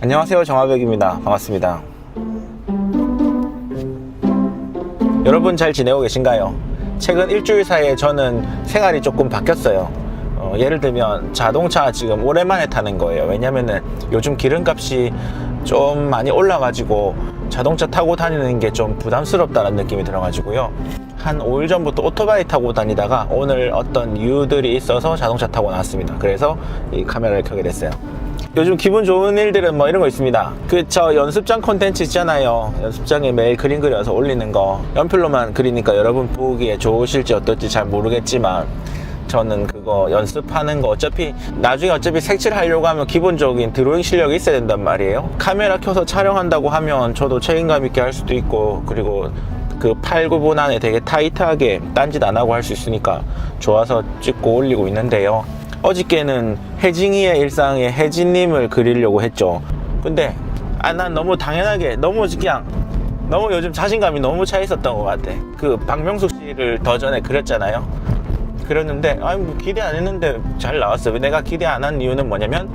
안녕하세요 정화백입니다. 반갑습니다. 여러분 잘 지내고 계신가요? 최근 일주일 사이에 저는 생활이 조금 바뀌었어요. 어, 예를 들면 자동차 지금 오랜만에 타는 거예요. 왜냐면은 요즘 기름값이 좀 많이 올라가지고 자동차 타고 다니는 게 좀 부담스럽다는 느낌이 들어가지고요. 한 5일 전부터 오토바이 타고 다니다가 오늘 어떤 이유들이 있어서 자동차 타고 나왔습니다. 그래서 이 카메라를 켜게 됐어요 요즘 기분 좋은 일들은 뭐 이런 거 있습니다. 그저 연습장 콘텐츠 있잖아요. 연습장에 매일 그림 그려서 올리는 거. 연필로만 그리니까 여러분 보기에 좋으실지 어떨지 잘 모르겠지만 저는 그거 연습하는 거 어차피 나중에 어차피 색칠하려고 하면 기본적인 드로잉 실력이 있어야 된단 말이에요. 카메라 켜서 촬영한다고 하면 저도 책임감 있게 할 수도 있고 그리고 그팔 구분 안에 되게 타이트하게 딴짓 안 하고 할 수 있으니까 좋아서 찍고 올리고 있는데요. 어저께는 혜진이의 일상에 혜진님을 그리려고 했죠. 근데 아 난 너무 당연하게 너무 그냥 너무 요즘 자신감이 너무 차 있었던 것 같아. 그 박명숙 씨를 더 전에 그렸잖아요. 그렸는데 아니 뭐 기대 안 했는데 잘 나왔어. 내가 기대 안 한 이유는 뭐냐면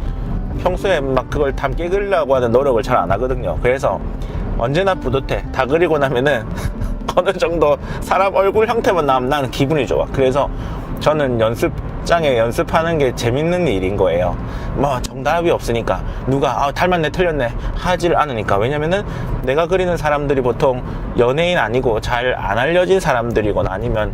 평소에 막 그걸 담게 그리려고 하는 노력을 잘 안 하거든요. 그래서 언제나 뿌듯해. 다 그리고 나면은 어느 정도 사람 얼굴 형태만 나면 나는 기분이 좋아. 그래서 저는 연습 장에 연습하는 게 재밌는 일인 거예요. 뭐 정답이 없으니까 누가 아, 닮았네 틀렸네 하지를 않으니까 왜냐면은 내가 그리는 사람들이 보통 연예인 아니고 잘 안 알려진 사람들이거나 아니면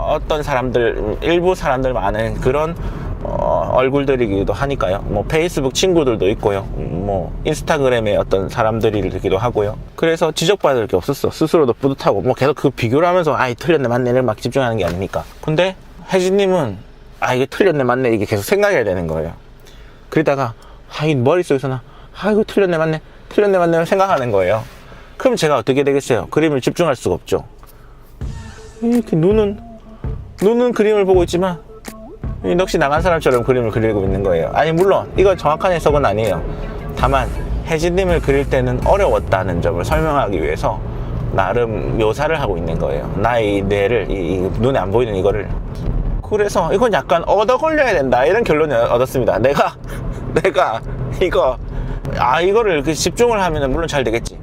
어떤 사람들 일부 사람들 많은 그런 어, 얼굴들이기도 하니까요. 뭐 페이스북 친구들도 있고요. 음, 뭐 인스타그램의 어떤 사람들이기도 하고요. 그래서 지적받을 게 없었어. 스스로도 뿌듯하고 뭐 계속 그 비교를 하면서 아이 틀렸네 맞네 를 막 집중하는 게 아니니까. 근데 혜진님은 아 이게 틀렸네 맞네 이게 계속 생각해야 되는 거예요. 그러다가 아이 머릿속에서는 아 이거 틀렸네 맞네 틀렸네 맞네 생각하는 거예요. 그럼 제가 어떻게 되겠어요? 그림을 집중할 수가 없죠. 이렇게 눈은 눈은 그림을 보고 있지만 이 넋이 나간 사람처럼 그림을 그리고 있는 거예요. 아니 물론 이건 정확한 해석은 아니에요. 다만 혜진님을 그릴 때는 어려웠다는 점을 설명하기 위해서 나름 묘사를 하고 있는 거예요. 나의 뇌를 이, 이 눈에 안 보이는 이거를 그래서 이건 약간 얻어 걸려야 된다 이런 결론을 얻었습니다. 내가 내가 이거 아 이거를 그 집중을 하면은 물론 잘 되겠지.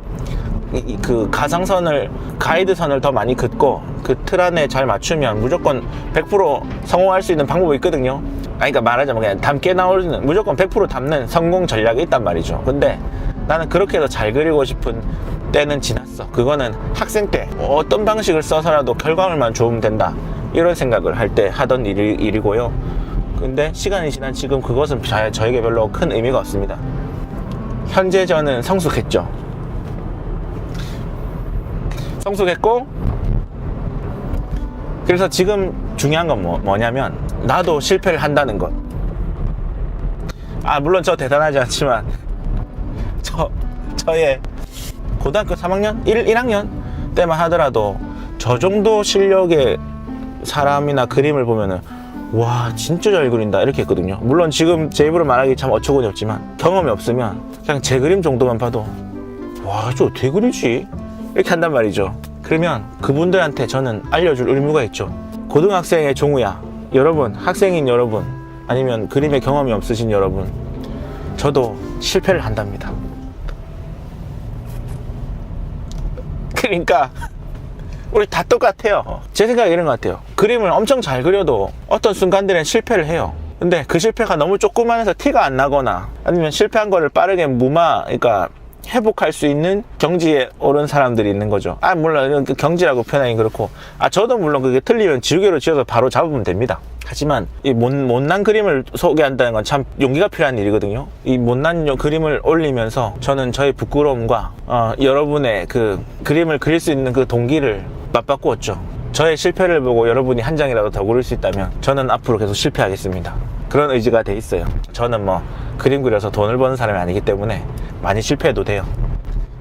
그 가상선을 가이드선을 더 많이 긋고 그 틀 안에 잘 맞추면 무조건 100% 성공할 수 있는 방법이 있거든요. 아니 그러니까 말하자면 그냥 담게 나오는 무조건 100% 담는 성공 전략이 있단 말이죠. 근데 나는 그렇게 해서 잘 그리고 싶은 때는 지났어. 그거는 학생 때 어떤 방식을 써서라도 결과물만 좋으면 된다. 이런 생각을 할 때 하던 일이, 일이고요. 근데 시간이 지난 지금 그것은 자- 저에게 별로 큰 의미가 없습니다. 현재 저는 성숙했죠. 성숙했고 그래서 지금 중요한 건 뭐, 뭐냐면 나도 실패를 한다는 것. 아 물론 저 대단하지 않지만 저 저의 고등학교 3학년 1, 1학년 때만 하더라도 저 정도 실력의 사람이나 그림을 보면은 와 진짜 잘 그린다 이렇게 했거든요 물론 지금 제 입으로 말하기 참 어처구니 없지만 경험이 없으면 그냥 제 그림 정도만 봐도 와, 저 어떻게 그리지? 이렇게 한단 말이죠. 그러면 그분들한테 저는 알려줄 의무가 있죠. 고등학생의 종우야. 여러분, 학생인 여러분, 아니면 그림에 경험이 없으신 여러분, 저도 실패를 한답니다. 그러니까, 우리 다 똑같아요. 제 생각에 이런 것 같아요. 그림을 엄청 잘 그려도 어떤 순간들엔 실패를 해요. 근데 그 실패가 너무 조그만해서 티가 안 나거나 아니면 실패한 거를 빠르게 무마, 그러니까 회복할 수 있는 경지에 오른 사람들이 있는 거죠. 아, 물론 그 경지라고 표현하기 그렇고. 아, 저도 물론 그게 틀리면 지우개로 지어서 바로 잡으면 됩니다. 하지만 이 못, 못난 그림을 소개한다는 건 참 용기가 필요한 일이거든요. 이 못난 요- 그림을 올리면서 저는 저의 부끄러움과 어, 여러분의 그 그림을 그릴 수 있는 그 동기를 맞바꾸었죠. 저의 실패를 보고 여러분이 한 장이라도 더 그릴 수 있다면 저는 앞으로 계속 실패하겠습니다. 그런 의지가 돼 있어요. 저는 뭐 그림 그려서 돈을 버는 사람이 아니기 때문에 많이 실패해도 돼요.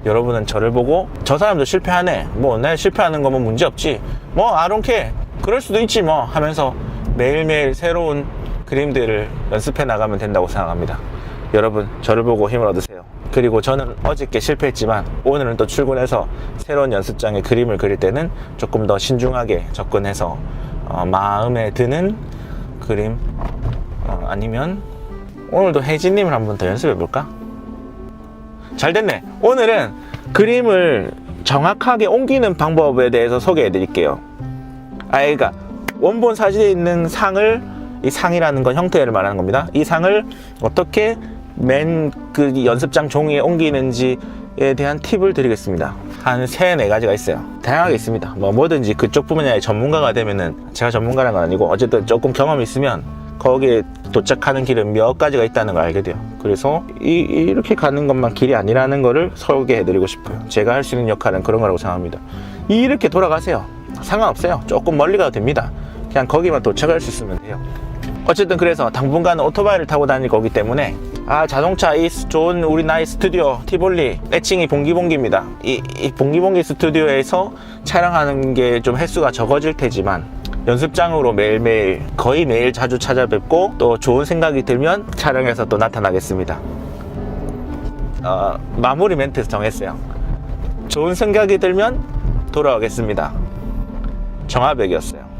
여러분은 저를 보고 저 사람도 실패하네. 뭐 내 실패하는 거면 문제 없지. 뭐 아론케 그럴 수도 있지 뭐 하면서 매일매일 새로운 그림들을 연습해 나가면 된다고 생각합니다. 여러분 저를 보고 힘을 얻으세요. 그리고 저는 어저께 실패했지만 오늘은 또 출근해서 새로운 연습장에 그림을 그릴 때는 조금 더 신중하게 접근해서 어, 마음에 드는 그림 어, 아니면 오늘도 혜진님을 한번 더 연습해 볼까? 잘 됐네. 오늘은 그림을 정확하게 옮기는 방법에 대해서 소개해 드릴게요. 아, 그러니까 원본 사진에 있는 상을 이 상이라는 건 형태를 말하는 겁니다. 이 상을 어떻게 맨 그 연습장 종이에 옮기는지 에 대한 팁을 드리겠습니다. 한 세 네 가지가 있어요. 다양하게 있습니다. 뭐 뭐든지 그쪽 분야의 전문가가 되면은 제가 전문가라는 건 아니고 어쨌든 조금 경험이 있으면 거기에 도착하는 길은 몇 가지가 있다는 걸 알게 돼요. 그래서 이, 이렇게 가는 것만 길이 아니라는 거를 소개해 드리고 싶어요. 제가 할 수 있는 역할은 그런 거라고 생각합니다. 이렇게 돌아가세요. 상관없어요. 조금 멀리 가도 됩니다. 그냥 거기만 도착할 수 있으면 돼요. 어쨌든 그래서 당분간은 오토바이를 타고 다닐 거기 때문에 아 자동차 이 스- 좋은 우리 나의 스튜디오 티볼리. 애칭이 봉기봉기입니다. 이, 이 봉기봉기 스튜디오에서 촬영하는 게 좀 횟수가 적어질 테지만 연습장으로 매일매일 거의 매일 자주 찾아뵙고 또 좋은 생각이 들면 촬영해서 또 나타나겠습니다. 어, 마무리 멘트 정했어요. 좋은 생각이 들면 돌아오겠습니다. 정화백이었어요